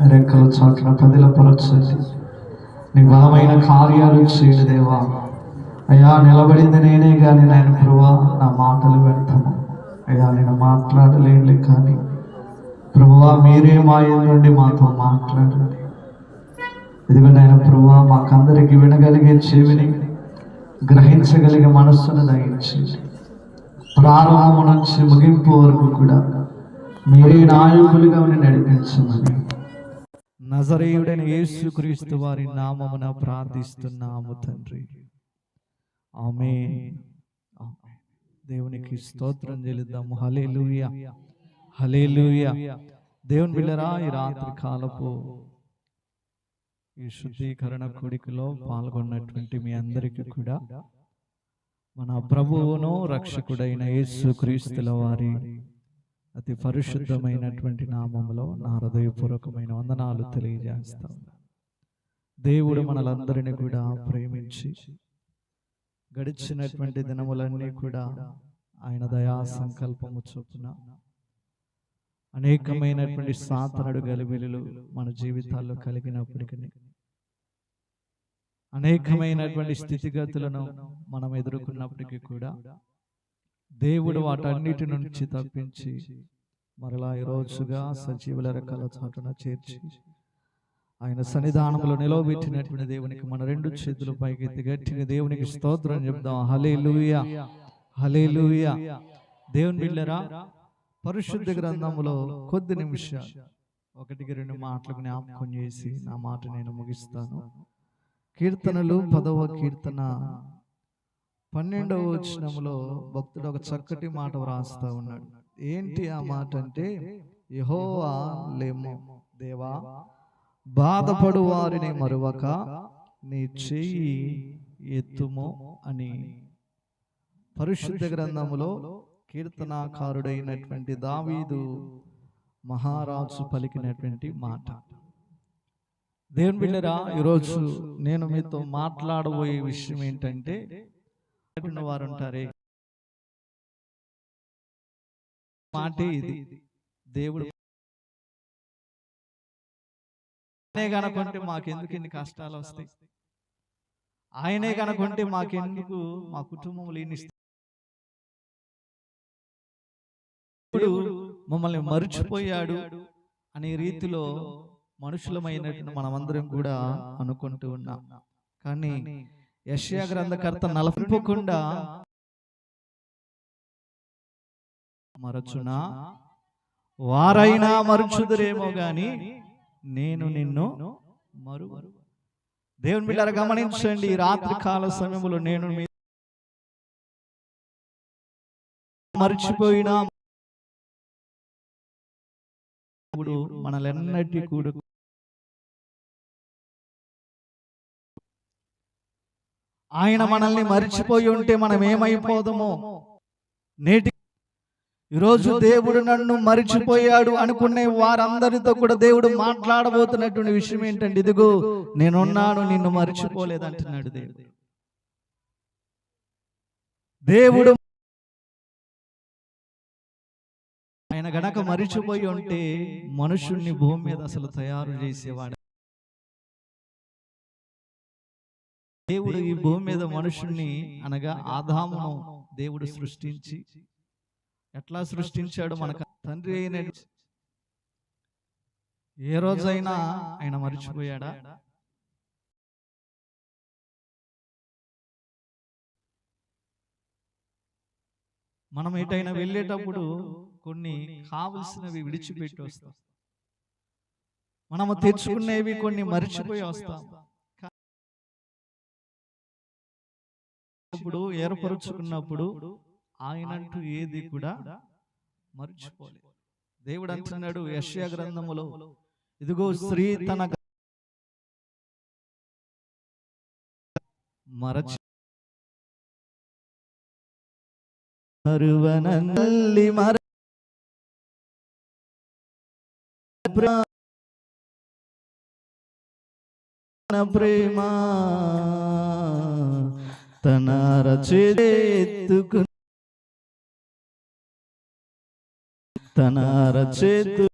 రెక్కల చోట్ల పదిలపరచండి నీ బలమైన కార్యాలు చేయండి దేవా. అయ్యా నిలబడింది నేనే కానీ నాయన ప్రభా నా మాటలు వ్యర్థము అయ్యా నేను మాట్లాడలేను కానీ. ప్రభువా మీరే మా నుండి మాతో మాట్లాడండి. ఇదిగో నాయన ప్రభువా మాకందరికి వినగలిగే చెవిని గ్రహించగలిగే మనస్సును దయించి ప్రారంభం నుంచి ముగింపు వరకు కూడా మీరే నాయకులుగా నడిపించమని నజరేయుడైన యేసుక్రీస్తు వారి నామమున ప్రార్థిస్తున్నాము తండ్రి. ఆమె దేవునికి స్తోత్రం చెల్లిద్దాము. హలేలుయ హలేలుయ దేవుని బిళ్ళరా ఈ రాత్రి కాలపు ఈ శుద్ధీకరణ కూడికలో పాల్గొన్నటువంటి మీ అందరికీ కూడా మన ప్రభువును రక్షకుడైన యేసు క్రీస్తుల వారి అతి పరిశుద్ధమైనటువంటి నామములో నా హృదయపూర్వకమైన వందనాలు తెలియజేస్తాం దేవుడు మనలందరినీ కూడా ప్రేమించి గడిచినటువంటి దినములన్నీ కూడా ఆయన దయా సంకల్పము చొప్పున అనేకమైనటువంటి సాతనడు గలిబిలులు మన జీవితాల్లో కలిగినప్పటికీ అనేకమైనటువంటి స్థితిగతులను మనం ఎదుర్కొన్నప్పటికీ కూడా దేవుడు వాటన్నిటి నుంచి తప్పించి మరలా ఈ రోజుగా సజీవుల రకాల చాటున చేర్చి ఆయన సన్నిధానంలో నిలవబెట్టినటువంటి దేవునికి మన రెండు చేతులు పైకెత్తి గట్టిగా దేవునికి స్తోత్రం చెప్దాం. హలే హలే దేవుని బిళ్ళరా పరిశుద్ధ గ్రంథములో కొద్ది నిమిషాలు ఒకటికి రెండు మాటలు జ్ఞాపకం చేసి నా మాట నేను ముగిస్తాను. కీర్తనలు పదవ కీర్తన పన్నెండవ వచనములో భక్తుడు ఒక చక్కటి మాట వ్రాస్తా ఉన్నాడు. ఏంటి ఆ మాట అంటే యహోవా లేము. దేవా బాధపడు వారిని మరువక నీ చెయ్యి ఎత్తుము అని. పరిశుద్ధ గ్రంథములో కీర్తనాకారుడైనటువంటి దావీదు మహారాజు పలికినటువంటి మాట. దేవుని బిళ్ళరా ఈరోజు నేను మీతో మాట్లాడబోయే విషయం ఏంటంటే వారు ఉంటారే మాటే ఇది. దేవుడు ఆయనే కనుకుంటే మాకెందుకు ఇన్ని కష్టాలు వస్తాయి ఆయనే కనుకుంటే మాకెందుకు మా కుటుంబంలో ఇన్ని దేవుడు మమ్మల్ని మర్చిపోయాడు అనే రీతిలో మనుషులమైనటువంటి మనమందరం కూడా అనుకుంటూ ఉన్నాం. కానీ యశ్యా గ్రంథకర్త నలపకుండా మరచునా? వారైనా మరుచుదురేమో గాని నేను నిన్ను మరు దేవుని బిడ్డలు గమనించండి రాత్రి కాల సమయంలో నేను మీ మర్చిపోయినా ఇప్పుడు మనలెన్నటి కూడా ఆయన మనల్ని మర్చిపోయి ఉంటే మనం ఏమైపోదామో? నేటి ఈరోజు దేవుడు నన్ను మరిచిపోయాడు అనుకునే వారందరితో కూడా దేవుడు మాట్లాడబోతున్నటువంటి విషయం ఏంటంటే ఇదిగో నేనున్నాను నిన్ను మరిచిపోలేదు అంటున్నాడు దేవుడు. దేవుడు. ఆయన గనక మరిచిపోయి ఉంటే మనుషుణ్ణి భూమి మీద అసలు తయారు చేసేవాడు. దేవుడు ఈ భూమి మీద మనుషుణ్ణి అనగా ఆదామును దేవుడు సృష్టించి. ఎట్లా సృష్టించాడు మనకు? తండ్రి అయిన ఏ రోజైనా ఆయన మర్చిపోయాడా? మనం ఎటైనా వెళ్ళేటప్పుడు కొన్ని కావలసినవి విడిచిపెట్టి వస్తాం. మనము తెచ్చుకునేవి కొన్ని మర్చిపోయి వస్తాం. ఇప్పుడు ఏర్పరుచుకున్నప్పుడు ఆయనంటూ ఏది కూడా మర్చిపోలేదు దేవుడు అంటున్నాడు యశ్యా గ్రంథములో ఇదిగో స్త్రీ తన మరచి మరువనల్లి మర ప్రేమ తన రచేతుకు తన రచేతు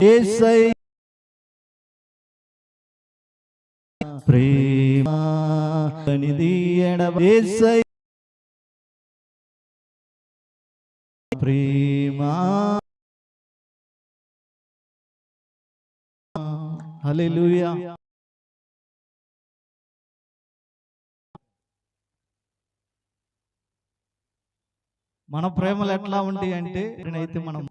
ఏసై ప్రేమ నిధి ఎడవేసై హల్లెలూయా. మన ప్రేమలు ఎట్లా ఉంటాయి అంటే అయితే మనం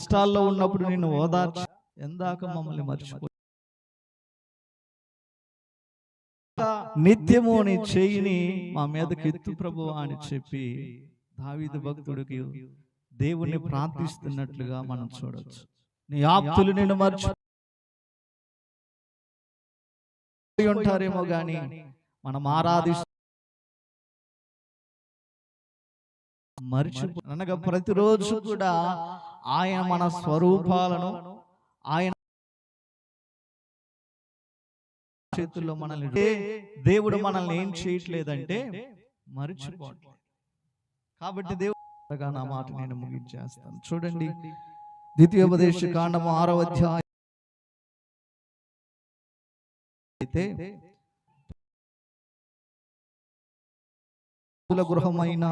కష్టాల్లో ఉన్నప్పుడు నిన్ను ఓదార్చి. ఎందాక మమ్మల్ని మర్చిపో. నిత్యము నీ చెయ్యిని మా మీదకి ఎత్తు ప్రభు అని చెప్పి దావీదు భక్తుడికి దేవుణ్ణి ప్రార్థిస్తున్నట్లుగా మనం చూడొచ్చు. నీ ఆప్తులు నిన్ను మర్చి ఉంటారేమో గాని మనం ఆరాధిస్తూ మర్చిపో అనగా ప్రతిరోజు కూడా ఆయన మన స్వరూపాలను ఆయన చేతుల్లో మనల్ని దేవుడు మనల్ని ఏం చేయట్లేదంటే మర్చిపోవట్లేదు. కాబట్టి దేవుడు నా మాట నేను ముగించేస్తాను. చూడండి. ద్వితీయోపదేశ కాండము ఆరో అధ్యాయం. అయితే గృహమైన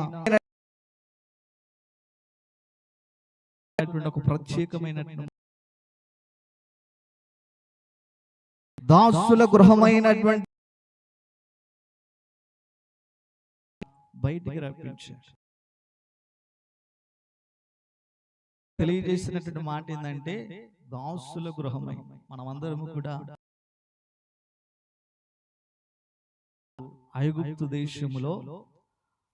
ఒక ప్రత్యేకమైనటువంటి దాసుల గృహమైనటువంటి బయటికి రప్పించాడు తెలియజేసినటువంటి మాట ఏంటంటే దాసుల గృహమై. మనమందరము కూడా ఐగుప్తు దేశములో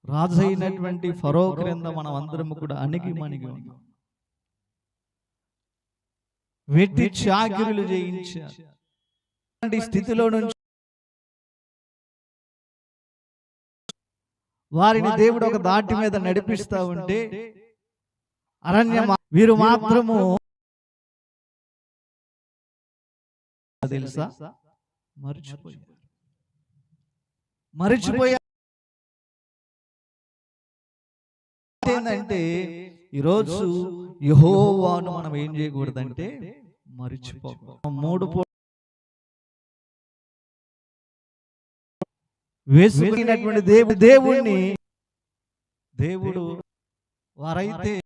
రాజైనటువంటి ఫరో క్రింద మనం అందరము కూడా అణిగి మణిగి ఉన్నాం. వెట్టి చాకిరులు చేయించారు. స్థితిలో నుంచి వారిని దేవుడు ఒక దాటి మీద నడిపిస్తా ఉంటే అరణ్య వీరు మాత్రము తెలుసా? మర్చిపోయారు. మరిచిపోయా ఏంటంటే ఈరోజు యహోవాను మనం ఏం చేయకూడదంటే మరిచిపో మూడు వేసుకున్నటువంటి దేవుడు దేవుణ్ణి దేవుడు వారైతే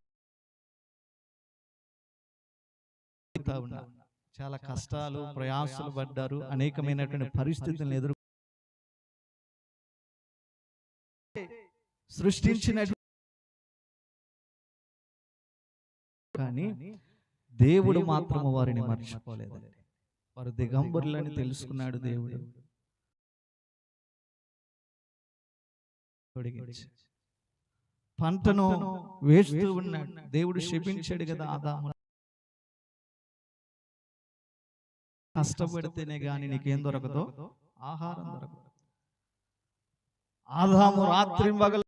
ఉన్నారు. చాలా కష్టాలు ప్రయాసాలు పడ్డారు. అనేకమైనటువంటి పరిస్థితులను ఎదురు సృష్టించిన కానీ దేవుడు మాత్రము వారిని మర్చిపోలేదండి వారు దిగంబరులని తెలుసుకున్నాడు దేవుడు. పంటను వేస్తూ ఉన్నాడు. దేవుడు శపించాడు కదా ఆదాము. కష్టపడితేనే గాని నీకేం దొరకదో? ఆహారం దొరకదు. ఆదాము రాత్రి పగలు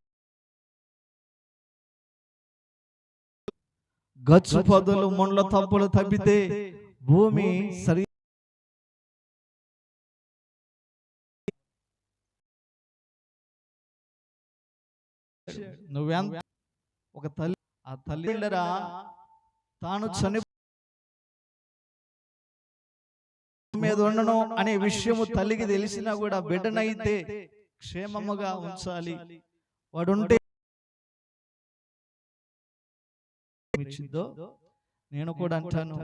గచ్చు పొదలు మొండ్ల తప్పులు తప్పితే భూమి సరి నువ్వెంత ఒక తల్లి ఆ తల్లి తాను చని మీద ఉండను అనే విషయము తల్లికి తెలిసినా కూడా బిడ్డనైతే క్షేమముగా ఉంచాలి. వాడుంటే ఇచ్చిందో నేను కూడా అంటాను.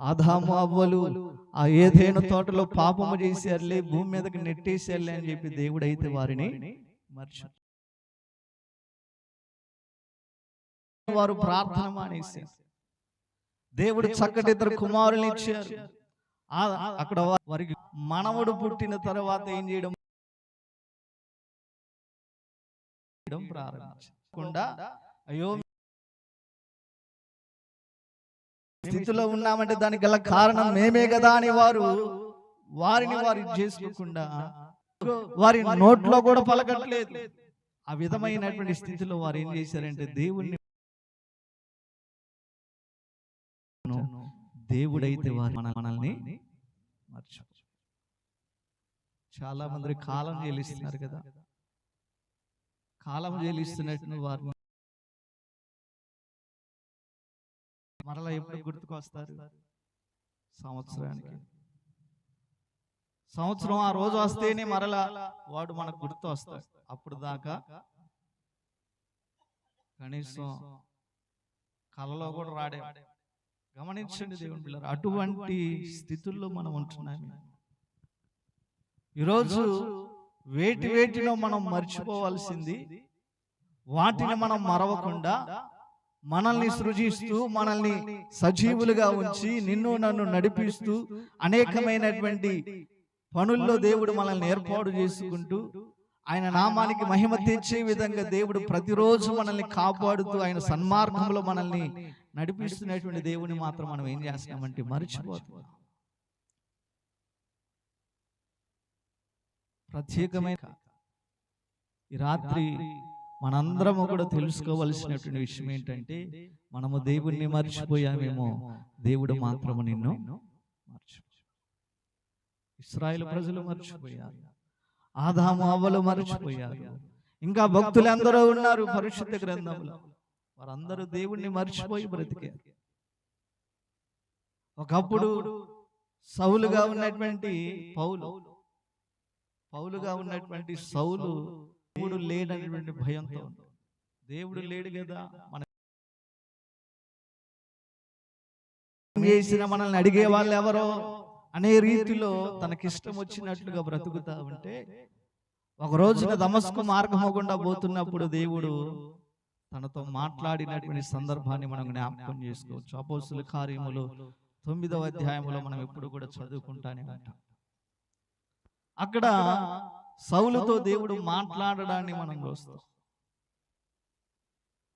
ఆదాము అవ్వలు ఆ ఏదైనా తోటలో పాపము చేశారులే భూమి మీదకి నెట్టేశారులే అని చెప్పి దేవుడు అయితే వారిని మర్చి వారు ప్రార్థన మానేశారు దేవుడు చక్కటి ఇద్దరు కుమారులు ఇచ్చారు. అక్కడ వారికి మనవడు పుట్టిన తర్వాత ఏం చేయడం? ప్రారంభించకుండా అయ్యో స్థితిలో ఉన్నామంటే దానికి గల కారణం మేమే కదా అని వారు వారిని వారు చేసుకోకుండా వారి నోట్లో కూడా పలకట్లేదు. ఆ విధమైనటువంటి స్థితిలో వారు ఏం చేశారంటే దేవుణ్ణి దేవుడైతే వారు మన మనల్ని చాలా మంది కాలం చెల్లిస్తున్నారు కదా. కాలం చెల్లిస్తున్నట్టు వారిని మరలా ఎప్పుడు గుర్తుకొస్తారు? సంవత్సరానికి. సంవత్సరం ఆ రోజు వస్తేనే మరలా వాడు మనకు గుర్తు వస్తాడు అప్పుడు దాకా కనీసం కలలో కూడా రాడే గమనించండి దేవుని పిల్లలు అటువంటి స్థితుల్లో మనం ఉంటున్నాము. ఈరోజు వేటి వేటిలో మనం మర్చిపోవాల్సింది వాటిని మనం మరవకుండా మనల్ని సృజిస్తూ మనల్ని సజీవులుగా ఉంచి నిన్ను నన్ను నడిపిస్తూ అనేకమైనటువంటి పనుల్లో దేవుడు మనల్ని ఏర్పాటు చేసుకుంటూ ఆయన నామానికి మహిమ తెచ్చే విధంగా దేవుడు ప్రతిరోజు మనల్ని కాపాడుతూ ఆయన సన్మార్గంలో మనల్ని నడిపిస్తున్నటువంటి దేవుని మాత్రం మనం ఏం చేస్తున్నామంటే మర్చిపోతున్నాం. ప్రత్యేకమైన ఈ రాత్రి మనందరము కూడా తెలుసుకోవలసినటువంటి విషయం ఏంటంటే మనము దేవుణ్ణి మర్చిపోయామేమో దేవుడు మాత్రము నిన్ను మర్చిపో ఇస్రాయేల్ ప్రజలు మర్చిపోయారు. ఆదాము అవ్వలు మర్చిపోయారు. ఇంకా భక్తులు అందరూ ఉన్నారు పరిశుద్ధ గ్రంథంలో వారందరూ దేవుణ్ణి మర్చిపోయి బ్రతికారు ఒకప్పుడు సౌలుగా ఉన్నటువంటి పౌలు పౌలుగా ఉన్నటువంటి సౌలు దేవుడు లేడనేటువంటి భయంతో. దేవుడు లేడు కదా మన చేసిన మనల్ని అడిగే వాళ్ళు ఎవరో అనే రీతిలో తనకిష్టం వచ్చినట్లుగా బ్రతుకుతా ఉంటే ఒక రోజున దమస్కు గుండా పోతున్నప్పుడు దేవుడు తనతో మాట్లాడినటువంటి సందర్భాన్ని మనం జ్ఞాపకం చేసుకోవచ్చు. అపోస్తుల కార్యములు తొమ్మిదవ అధ్యాయంలో మనం ఎప్పుడు కూడా చదువుకుంటానే ఉంటాం. అక్కడ సౌలుతో దేవుడు మాట్లాడడాన్ని మనం చూస్తాం.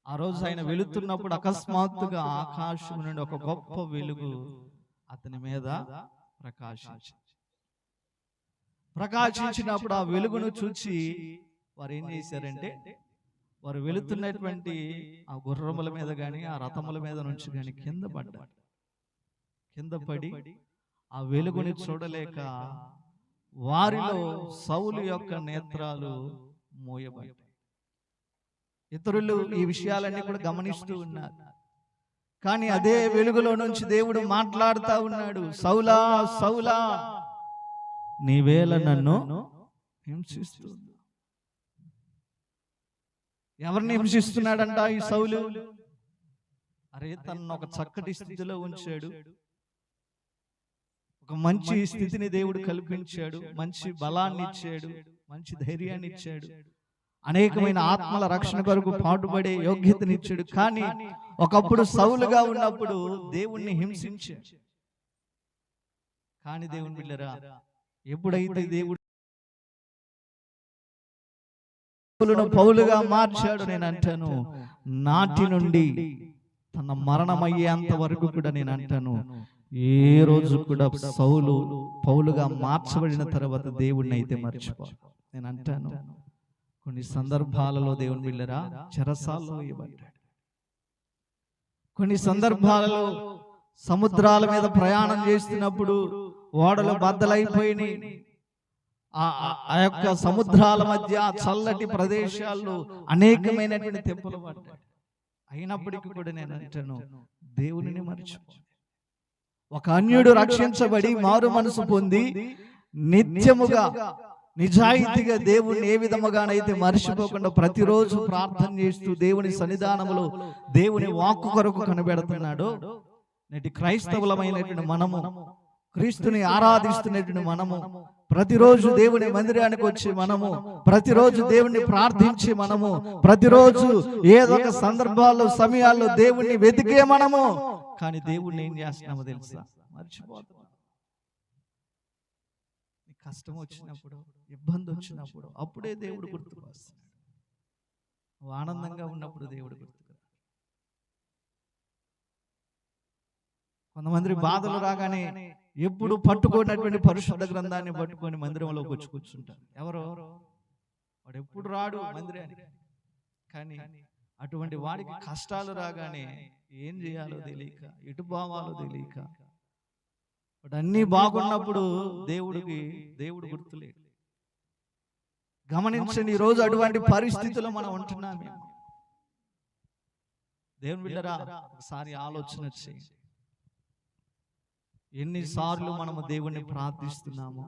ఆ రోజు ఆయన వెళుతున్నప్పుడు అకస్మాత్తుగా ఆకాశం నుండి ఒక గొప్ప వెలుగు అతని మీద ప్రకాశించింది. ప్రకాశించినప్పుడు ఆ వెలుగును చూచి వారు ఏం చేశారంటే వారు వెళుతున్నటువంటి ఆ గుర్రముల మీద గాని ఆ రథముల మీద నుంచి గాని కింద పడ్డారు. కింద పడి ఆ వెలుగుని చూడలేక వారిలో సౌలు యొక్క నేత్రాలు మోయబడ్డాయి. ఇతరులు ఈ విషయాలన్నీ కూడా గమనిస్తూ ఉన్నారు. కానీ అదే వెలుగులో నుంచి దేవుడు మాట్లాడుతా ఉన్నాడు. సౌలా సౌలా నీవేళ నన్ను హింసిస్తుంది. ఎవరిని హింసిస్తున్నాడంట ఈ సౌలు? అరే తనను ఒక చక్కటి స్థితిలో ఉంచాడు. ఒక మంచి స్థితిని దేవుడు కల్పించాడు మంచి బలాన్ని ఇచ్చాడు మంచి ధైర్యాన్ని ఇచ్చాడు. అనేకమైన ఆత్మల రక్షణ కొరకు పాటుపడే యోగ్యతనిచ్చాడు కానీ ఒకప్పుడు సౌలుగా ఉన్నప్పుడు దేవుణ్ణి హింసించాడు కానీ దేవుని బిళ్ళరా ఎప్పుడైతే దేవుడు పౌలుగా మార్చాడు నేను అంటాను నాటి నుండి తన మరణమయ్యేంత వరకు కూడా నేను అంటాను. ఏ రోజు కూడా సౌలు పౌలుగా మార్చబడిన తర్వాత దేవుడిని అయితే మర్చిపో. నేను అంటాను కొన్ని సందర్భాలలో దేవుని బిళ్ళరా చెరసాల్లో వేయబడ్డాడు కొన్ని సందర్భాలలో సముద్రాల మీద ప్రయాణం చేస్తున్నప్పుడు ఓడలు బద్దలైపోయినాయి. ఆ యొక్క సముద్రాల మధ్య చల్లటి ప్రదేశాల్లో అనేకమైనటువంటి తెప్పలు పడ్డాయి. అయినప్పటికీ కూడా నేను అంటాను దేవునిని మర్చిపో. ఒక అన్యుడు రక్షించబడి మారు మనసు పొంది నిత్యముగా నిజాయితీగా దేవుణ్ణి ఏ విధముగానైతే మర్చిపోకుండా ప్రతిరోజు ప్రార్థన చేస్తూ దేవుని సన్నిధానములో దేవుని వాక్కు కొరకు కనబెడుతున్నాడో. నేటి క్రైస్తవులమైనటువంటి మనము క్రీస్తుని ఆరాధిస్తున్నటువంటి మనము ప్రతిరోజు దేవుని మందిరానికి వచ్చి మనము ప్రతిరోజు దేవుణ్ణి ప్రార్థించి మనము ప్రతిరోజు ఏదో ఒక సందర్భాల్లో సమయాల్లో దేవుణ్ణి వెతికే మనము కానీ దేవుణ్ణి ఏం చేస్తున్నామో తెలుసా? మర్చిపోతున్నాం. కష్టం వచ్చినప్పుడు ఇబ్బంది వచ్చినప్పుడు అప్పుడే దేవుడు గుర్తుకు వస్తాడు నువ్వు ఆనందంగా ఉన్నప్పుడు దేవుడు గుర్తుకు. కొంతమంది బాధలు రాగానే ఎప్పుడు పట్టుకున్నటువంటి పరిశుద్ధ గ్రంథాన్ని పట్టుకొని మందిరంలోకి వచ్చి కూర్చుంటారు. ఎవరు? వాడు ఎప్పుడు రాడు మందిరానికి. కానీ అటువంటి వాడికి కష్టాలు రాగానే ఏం చేయాలో తెలియక ఎటు పోవాలో తెలియక. వాడు అన్నీ బాగున్నప్పుడు దేవుడికి దేవుడు గుర్తులేడు గమనించండి ఈ రోజు అటువంటి పరిస్థితుల్లో మనం ఉంటున్నామే దేవుని బిడ్డరా ఒకసారి ఆలోచన చేయండి ఎన్నిసార్లు మనము దేవుణ్ణి ప్రార్థిస్తున్నాము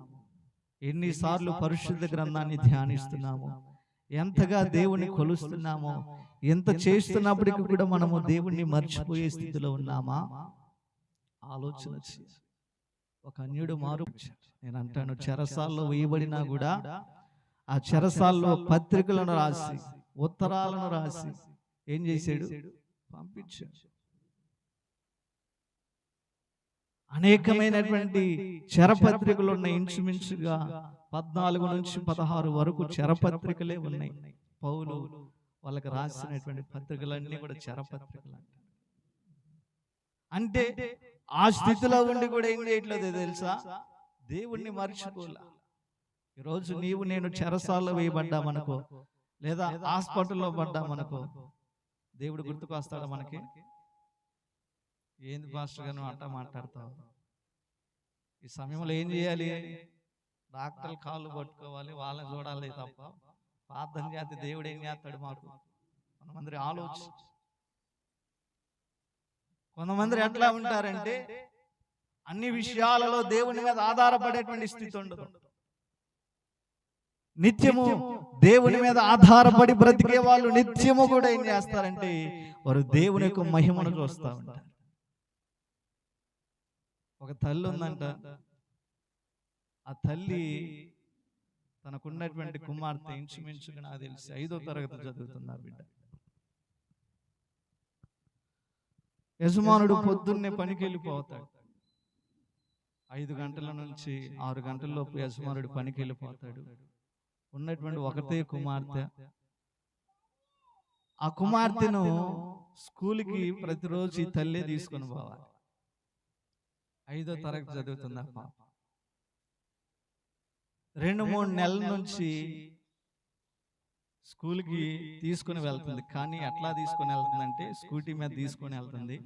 ఎన్నిసార్లు పరిశుద్ధ గ్రంథాన్ని ధ్యానిస్తున్నాము ఎంతగా దేవుణ్ణి కొలుస్తున్నామో ఎంత చేస్తున్నప్పటికీ కూడా మనము దేవుణ్ణి మర్చిపోయే స్థితిలో ఉన్నామా? ఆలోచన. ఒక అన్యుడు మారు నేను అంటాను చెరసాల్లో వేయబడినా కూడా ఆ చెరసాల్లో పత్రికలను రాసి ఉత్తరాలను రాసి ఏం చేశాడు? పంపించాడు. అనేకమైనటువంటి చెరపత్రికలు ఉన్నాయి. ఇంచుమించుగా పద్నాలుగు నుంచి పదహారు వరకు చెరపత్రికలే ఉన్నాయి. పౌలు వాళ్ళకి రాసినటువంటి పత్రికలన్నీ కూడా చెరపత్రికలు అంటారు. అంటే. ఆ స్థితిలో ఉండి కూడా ఏం చేయట్లేదు తెలుసా? దేవుణ్ణి మర్చిపోలే. ఈరోజు నీవు నేను చెరసాల్లో వేయబడ్డామనుకో లేదా హాస్పిటల్లో పడ్డామనుకో దేవుడు గుర్తుకు వస్తాడా మనకి? ఏంది పాస్టర్ గారు అట్టా మాట్లాడతావు? ఈ సమయంలో ఏం చేయాలి? డాక్టర్ కాళ్ళు పట్టుకోవాలి వాళ్ళని చూడాలి తప్ప. ప్రార్థన చేస్తే దేవుడు ఏం చేస్తాడు మాకు? కొంతమంది ఆలోచన కొంతమంది ఎట్లా ఉంటారంటే అన్ని విషయాలలో దేవుని మీద ఆధారపడేటువంటి స్థితి ఉండదు. నిత్యము దేవుని మీద ఆధారపడి బ్రతికే వాళ్ళు నిత్యము కూడా ఏం చేస్తారంటే వారు దేవుని యొక్క మహిమను చూస్తూ ఉంటారు. ఒక తల్లి ఉందంట. ఆ తల్లి తనకున్నటువంటి కుమార్తె ఇంచుమించుగా నాకు తెలిసి ఐదో తరగతి చదువుతుంది ఆ బిడ్డ. యజమానుడు పొద్దున్నే పనికి వెళ్ళిపోతాడు. ఐదు గంటల నుంచి ఆరు గంటల లోపు యజమానుడు పనికి వెళ్ళిపోతాడు. ఉన్నటువంటి ఒకటే కుమార్తె. ఆ కుమార్తెను స్కూల్కి ప్రతిరోజు ఈ తల్లే తీసుకొని పోవాలి. ఐదో తరగతి చదువుతుంది పాప? రెండు మూడు నెలల నుంచి స్కూల్కి తీసుకుని వెళ్తుంది. కానీ ఎట్లా తీసుకొని వెళ్తుందంటే స్కూటీ మీద తీసుకొని వెళ్తుంది.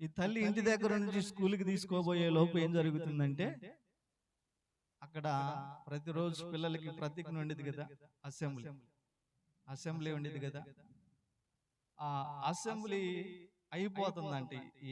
ఈ తల్లి ఇంటి దగ్గర నుంచి స్కూల్కి తీసుకోబోయే లోపు ఏం జరుగుతుందంటే అక్కడ ప్రతిరోజు పిల్లలకి ప్రతిజ్ఞ ఉండేది కదా అసెంబ్లీ. అసెంబ్లీ. ఉండేది కదా. ఆ అసెంబ్లీ అయిపోతుందంటే